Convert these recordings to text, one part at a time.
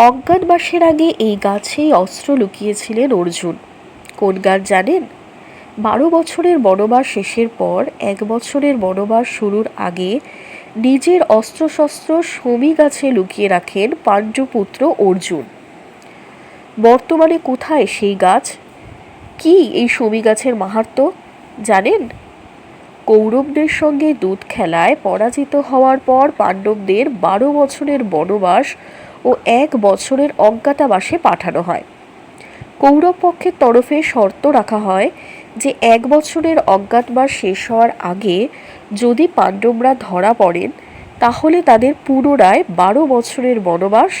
অজ্ঞাতবাসের আগে এই গাছেই অস্ত্র লুকিয়েছিলেন অর্জুন। কোন গাছ জানেন? বারো বছরের বনবাস শেষের পর এক বছরের বনবাস শুরুর আগে নিজের অস্ত্রশস্ত্র শমী গাছে লুকিয়ে রাখেন পাণ্ডুপুত্র অর্জুন। বর্তমানে কোথায় সেই গাছ? কি এই শমী গাছের মাহাত্ম্য জানেন? কৌরবদের সঙ্গে দুধ খেলায় পরাজিত হওয়ার পর পাণ্ডবদের বারো বছরের বনবাস ও এক বছরের অজ্ঞাতাবাসে পাঠানো হয়। কৌরব পক্ষের তরফে শর্ত রাখা হয় যে এক বছরের অজ্ঞাতবাস শেষ হওয়ার আগে যদি পাণ্ডবরা ধরা পড়েন, তাহলে তাদের পুনরায় বারো বছরের বনবাস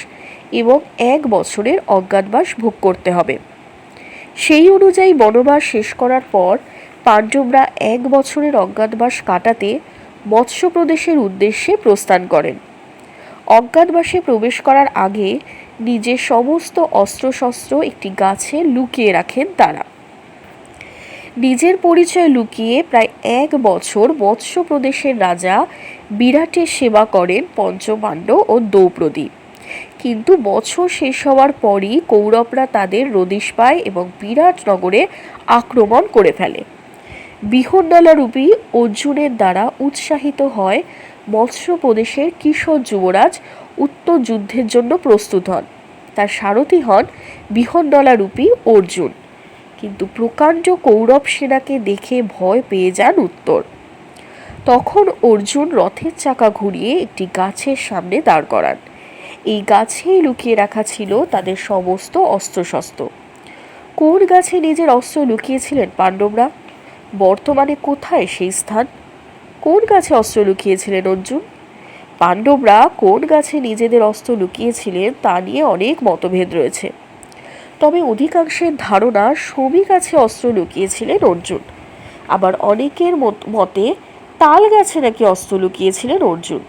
এবং এক বছরের অজ্ঞাতবাস ভোগ করতে হবে। সেই অনুযায়ী বনবাস শেষ করার পর পাণ্ডবরা এক বছরের অজ্ঞাতবাস কাটাতে মৎস্য প্রদেশের উদ্দেশ্যে প্রস্থান করেন। অজ্ঞাতবাসে প্রবেশ করার আগে নিজের সমস্ত অস্ত্রশস্ত্র একটি গাছে লুকিয়ে রাখেন তারা। নিজের পরিচয় লুকিয়ে প্রায় এক বছর মৎস্য প্রদেশের রাজা বিরাটের সেবা করেন পঞ্চপাণ্ড ও দ্রৌপদী। কিন্তু বছর শেষ হওয়ার পরই কৌরবরা তাদের রদিশ পায় এবং বিরাট নগরে আক্রমণ করে ফেলে। বিহন্ডালারূপী অর্জুনের দ্বারা উৎসাহিত হয় মৎস্য প্রদেশের কিশোর যুবরাজ উত্তর যুদ্ধের জন্য প্রস্তুত হন। তার সারথি হন বিহন্ডলারূপী অর্জুন। কিন্তু প্রকাণ্ড কৌরব সেনাকে দেখে ভয় পেয়ে যান উত্তর। তখন অর্জুন রথের চাকা ঘুরিয়ে একটি গাছের সামনে দাঁড় করান। এই গাছেই লুকিয়ে রাখা ছিল তাদের সমস্ত অস্ত্রশস্ত্র। কোন গাছে নিজের অস্ত্র লুকিয়েছিলেন পাণ্ডবরা? বর্তমানে কোথায় সেই স্থান? কোন গাছে অস্ত্র লুকিয়েছিলেন অর্জুন? পাণ্ডবরা কোন গাছে নিজেদের অস্ত্র লুকিয়েছিলেন তা নিয়ে অনেক মতভেদ রয়েছে। তবে অধিকাংশের ধারণা সবই গাছে অস্ত্র লুকিয়েছিলেন অর্জুন। আবার অনেকের মতে তাল গাছে নাকি অস্ত্র লুকিয়েছিলেন অর্জুন।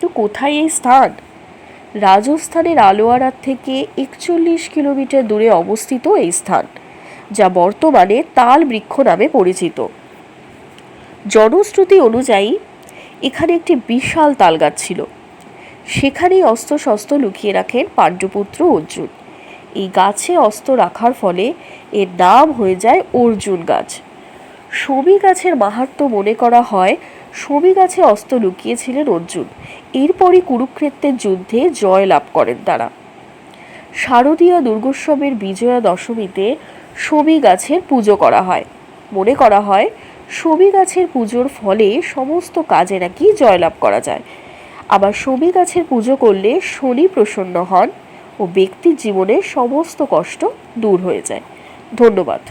তো কোথায় এই স্থান? রাজস্থানের আলোয়ারার থেকে একচল্লিশ কিলোমিটার দূরে অবস্থিত এই স্থান, যা বর্তমানে তাল বৃক্ষ নামে পরিচিত। জনশ্রুতি অনুযায়ী, এখানে একটি বিশাল তাল গাছ ছিল। সেখানেই অস্ত্রশস্ত্র লুকিয়ে রাখেন পাণ্ডুপুত্র অর্জুন। এই গাছে অস্ত্র রাখার ফলে এর নাম হয়ে যায় অর্জুন গাছ। সবি গাছের মাহাত্ম মনে করা হয় সবি গাছে অস্ত্র লুকিয়েছিলেন অর্জুন। এরপরই কুরুক্ষেত্রের যুদ্ধে জয় লাভ করেন তারা। শারদীয় দুর্গোৎসবের বিজয়া দশমীতে সবি গাছের পুজো করা হয়। মনে করা হয় সবি গাছের পুজোর ফলে সমস্ত কাজে নাকি জয়লাভ করা যায়। আবার সবি গাছের পুজো করলে শনি প্রসন্ন হন ও ব্যক্তির জীবনে সমস্ত কষ্ট দূর হয়ে যায়। ধন্যবাদ।